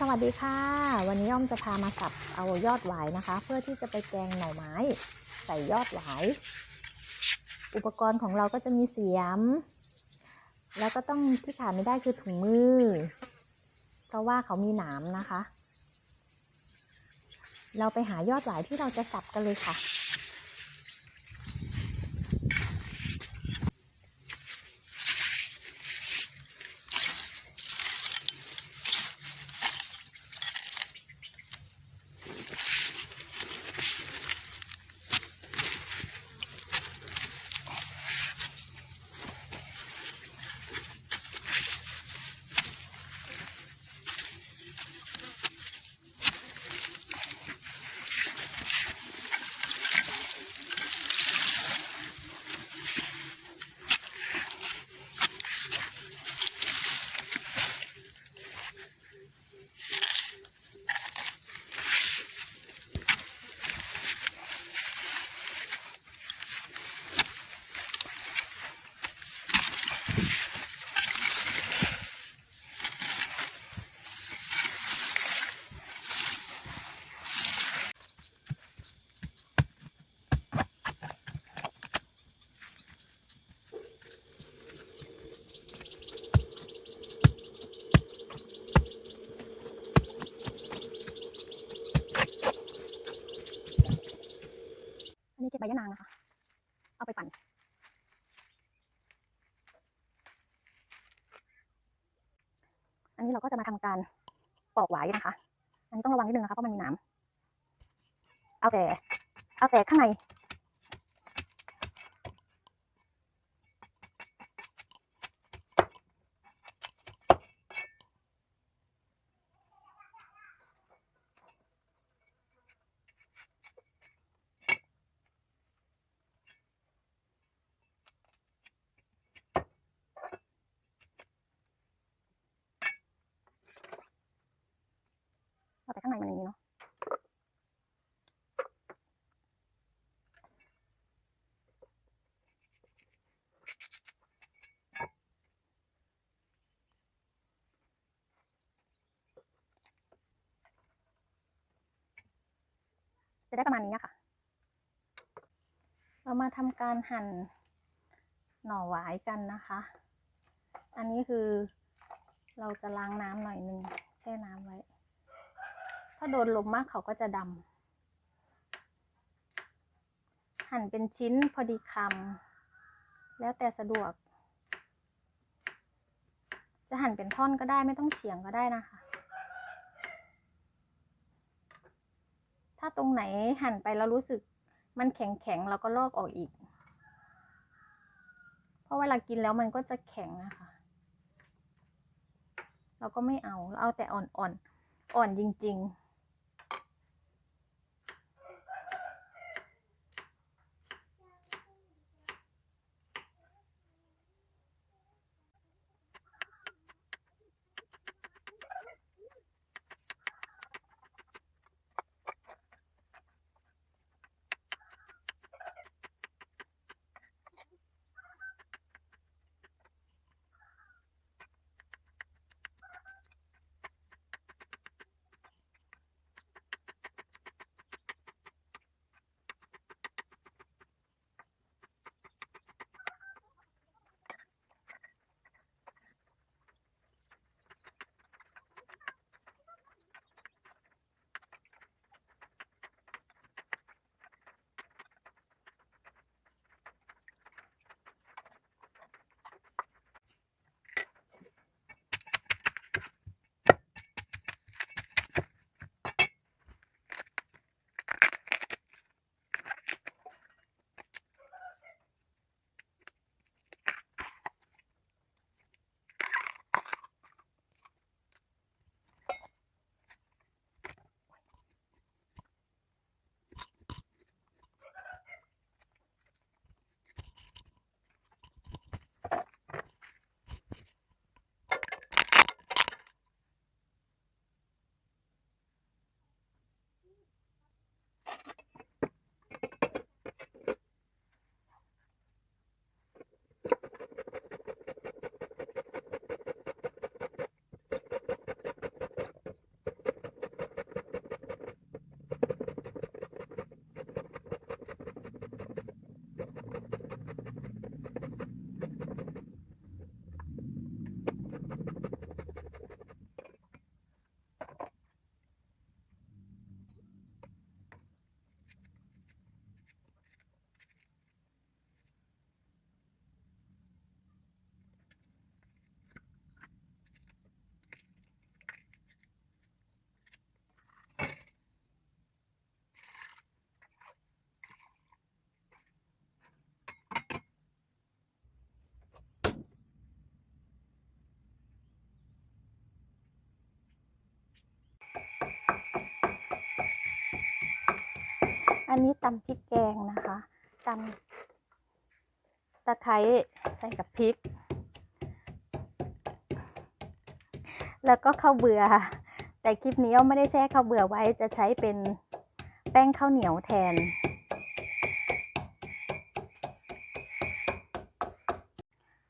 สวัสดีค่ะ วันนี้อ้อมจะพามาสับเอายอดหวายนะคะ เพื่อที่จะไปแกงหน่อไม้ ใส่ยอดหวายอุปกรณ์ของเราก็จะมีเสียม แล้วก็ต้องที่ขาดไม่ได้คือถุงมือ เพราะว่าเขามีหนามนะคะ เราไปหายอดหวายที่เราจะสับกันเลยค่ะ อันนี้เก็บใบยะนางนะคะ เอาไปปั่น อันนี้เรา กาทำการปอกหวายนะคะ อันนี้ต้องระวังนิดนึงนะคะเพราะมันมีหนามเอาแต่เอาแต่ข้างใน เอาแต่ข้างในมันอย่างนี้เนาะ จะได้ประมาณนี้ค่ะ เรามาทำการหั่นหน่อหวายกันนะคะ อันนี้คือเราจะล้างน้ำหน่อยหนึ่งแช่น้ำไว้ ถ้าโดนลมมากเขาก็จะดำหั่นเป็นชิ้นพอดีคำแล้วแต่สะดวก จะหั่นเป็นท่อนก็ได้ไม่ต้องเฉียงก็ได้นะคะ ถ้าตรงไหนหั่นไปแล้วรู้สึกมันแข็งแข็งๆเราก็ลอกออกอีก เพราะเวลากินแล้วมันก็จะแข็งนะคะ เราก็ไม่เอา เราเอาแต่อ่อนๆ อ่อนจริง ๆ อันนี้ตำพริกแกงนะคะตำตะไคร้ใส่กับพริก แล้วก็ข้าวเบื่อ แต่คลิปนี้ไม่ได้แช่ข้าวเบื่อไว้จะใช้เป็นแป้งข้าวเหนียวแทน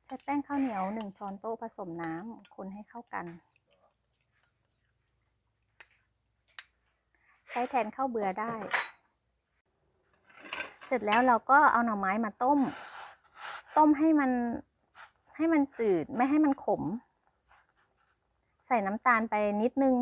ใช้แป้งข้าวเหนียวหนึ่งช้อนโต๊ะผสมน้ำคนให้เข้ากันใช้แทนข้าวเบื่อได้ เสร็จแล้วเราก็เอาหน่อไม้มาต้ม ต้มให้มันให้มันจืดไม่ให้มันขม ใส่น้ำตาลไปนิดนึง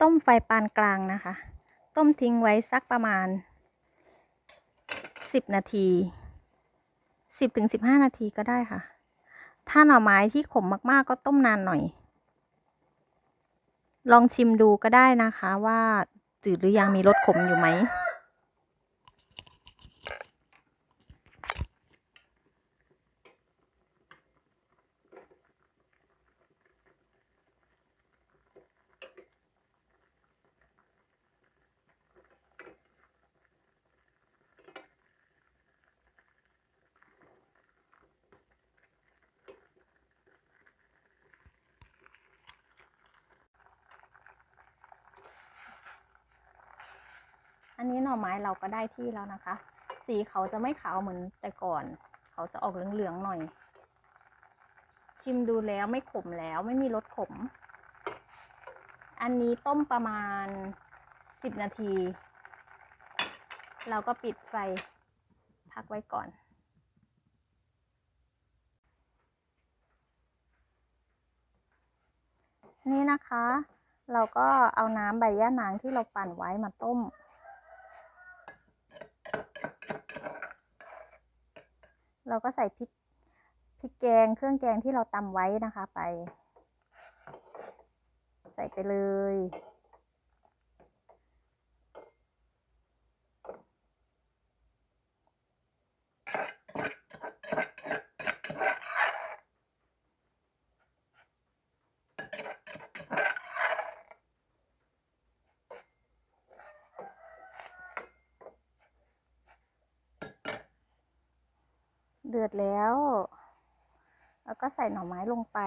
ต้มไฟปานกลางนะคะ ต้มทิ้งไว้สักประมาณ 10 นาที 10ถึง15 นาทีก็ได้ค่ะ ถ้าหน่อไม้ที่ขมมากๆ ก็ต้มนานหน่อย ลองชิมดูก็ได้นะคะว่าจืดหรือยังมีรสขมอยู่ไหม อันนี้หน่อไม้เราก็ได้ที่แล้วนะคะ สีเขาจะไม่ขาวเหมือนแต่ก่อน เขาจะออกเหลืองๆหน่อย ชิมดูแล้วไม่ขมแล้วไม่มีรสขม อันนี้ต้มประมาณ 10 นาที เราก็ปิดไฟพักไว้ก่อนนี่นะคะ เราก็เอาน้ำใบย่านางที่เราปั่นไว้มาต้ม เราก็ใส่พริกพริกแกงเครื่องแกงที่เราตำไว้นะคะไป ใส่ไปเลย ดือดแล้ว แล้วก็ใส่หน่อไม้ลงไป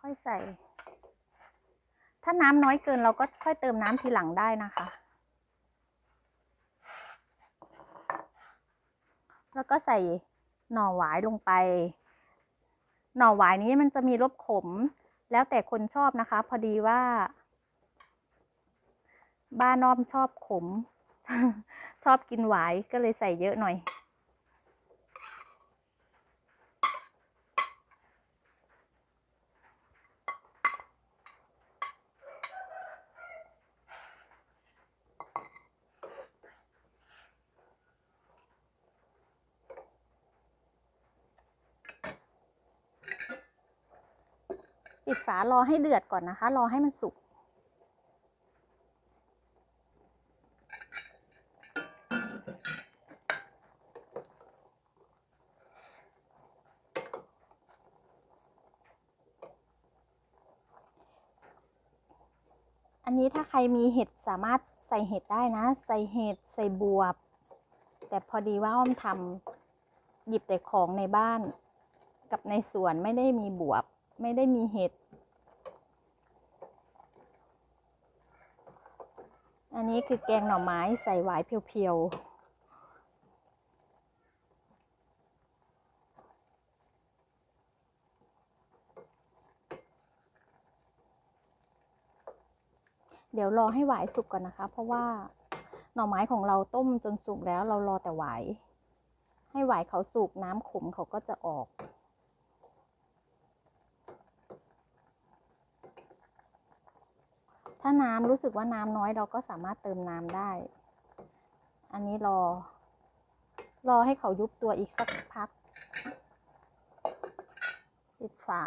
ค่อยใส่ ถ้าน้ำน้อยเกินเราก็ค่อยเติมน้ำทีหลังได้นะคะ แล้วก็ใส่หน่อหวายลงไป หน่อหวายนี้มันจะมีรสขม แล้วแต่คนชอบนะคะ พอดีว่า บ้านน้อมชอบขม ชอบกินหวายก็เลยใส่เยอะหน่อย ปิดฝารอให้เดือดก่อนนะคะ รอให้มันสุก อันนี้ถ้าใครมีเห็ดสามารถใส่เห็ดได้นะ ใส่เห็ดใส่บวบ แต่พอดีว่าอ้อมทำหยิบแต่ของในบ้าน กับในสวนไม่ได้มีบวบ ไม่ได้มีเห็ด อันนี้คือแกงหน่อไม้ใส่หวายเพียวๆ เดี๋ยวรอให้หวายสุกก่อนนะคะ เพราะว่าหน่อไม้ของเราต้มจนสุกแล้วเรารอแต่หวาย ให้หวายเขาสุกน้ำขมเขาก็จะออกถ้าน้ำรู้สึกว่าน้ำน้อยเราก็สามารถเติมน้ำได้ อันนี้รอ รอให้เขายุบตัวอีกสักพัก ปิดฝา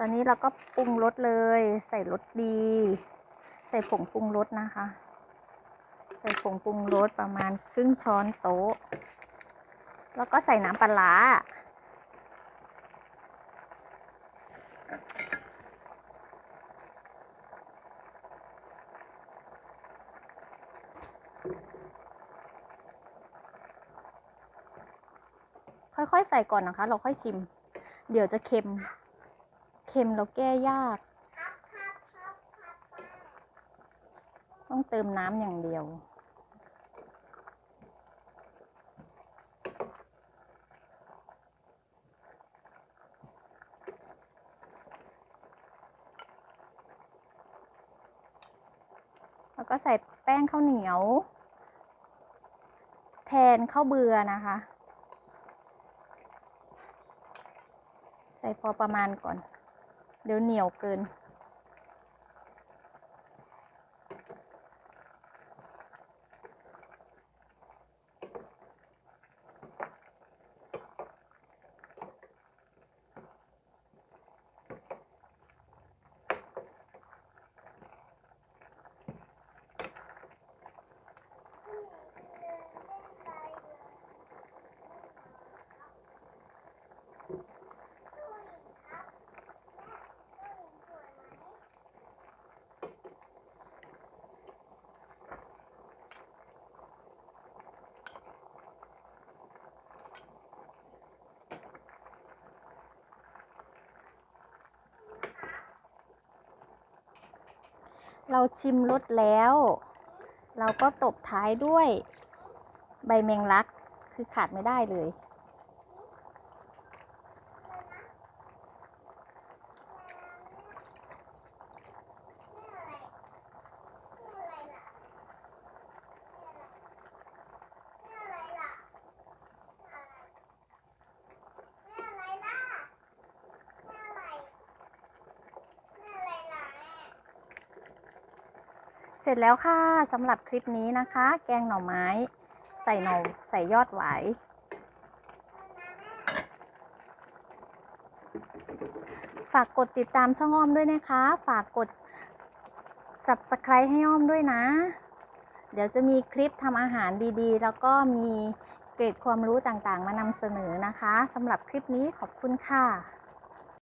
ตอนนี้เราก็ปรุงรสเลย ใส่รสดี ใส่ผงปรุงรสนะคะ ใส่ผงปรุงรสประมาณครึ่งช้อนโต๊ะ แล้วก็ใส่น้ำปลาค่อยๆ ใส่ก่อนนะคะ เราค่อยชิม เดี๋ยวจะเค็ม เค็มแล้วแก้ยาก ต้องเติมน้ำอย่างเดียว แล้วก็ใส่แป้งข้าวเหนียว แทนข้าวเบื่อนะคะ ใส่พอประมาณก่อน เดี๋ยวเหนียวเกิน เราชิมรสแล้ว เราก็ตบท้ายด้วยใบแมงลักคือขาดไม่ได้เลย สร็จแล้วค่ะสำหรับคลิปนี้นะคะ แกงหน่อไม้ ใส่หน่อใส่ยอดหวายฝากกดติดตามช่องอ้อมด้วยนะคะ ฝากกด subscribe ให้อ้อมด้วยนะ เดี๋ยวจะมีคลิปทำอาหารดีๆ แล้วก็มีเกร็ดความรู้ต่างๆ มานำเสนอนะคะสำหรับคลิปนี้ขอบคุณค่ะ